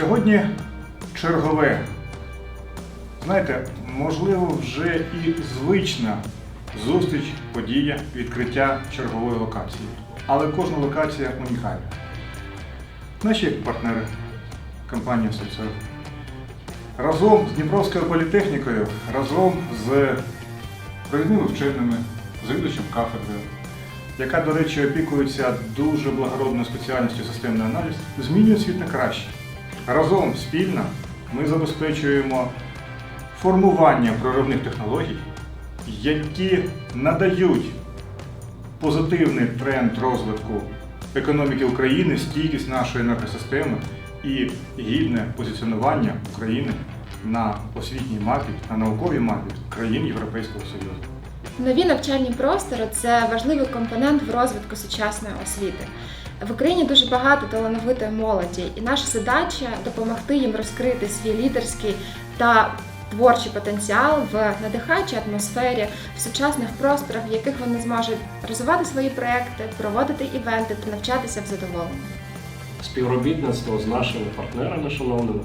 Сьогодні чергове. Знаєте, можливо, вже і звична зустріч, подія, відкриття чергової локації. Але кожна локація унікальна. Наші партнери, компанія Соцер, разом з Дніпровською політехнікою, разом з провідними вченими, завідувачем кафедри, яка, до речі, опікується дуже благородною спеціальністю системний аналіз, змінює світ на краще. Разом спільно ми забезпечуємо формування проривних технологій, які надають позитивний тренд розвитку економіки України, стійкість нашої енергосистеми і гідне позиціонування України на освітній мапі, на науковій мапі країн Європейського Союзу. Нові навчальні простори це важливий компонент в розвитку сучасної освіти. В Україні дуже багато талановитої молоді, і наша задача допомогти їм розкрити свій лідерський та творчий потенціал в надихаючій атмосфері, в сучасних просторах, в яких вони зможуть розвивати свої проекти, проводити івенти та навчатися в задоволенні. Співробітництво з нашими партнерами, шановними,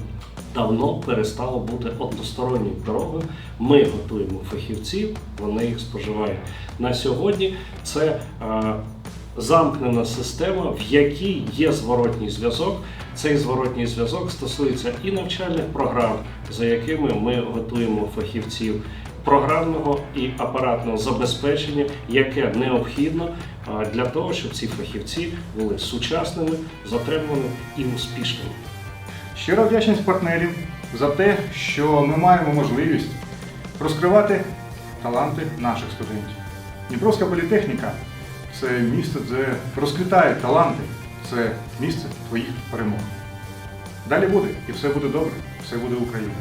давно перестало бути односторонньою дорогою. Ми готуємо фахівців, вони їх споживають. На сьогодні це е, замкнена система, в якій є зворотній зв'язок. Цей зворотній зв'язок стосується і навчальних програм, за якими ми готуємо фахівців. Програмного і апаратного забезпечення, яке необхідно для того, щоб ці фахівці були сучасними, затриманими і успішними. Щира вдячність партнерів за те, що ми маємо можливість розкривати таланти наших студентів. Дніпровська політехніка це місце, де розквітають таланти, це місце твоїх перемог. Далі буде, і все буде добре, все буде Україна.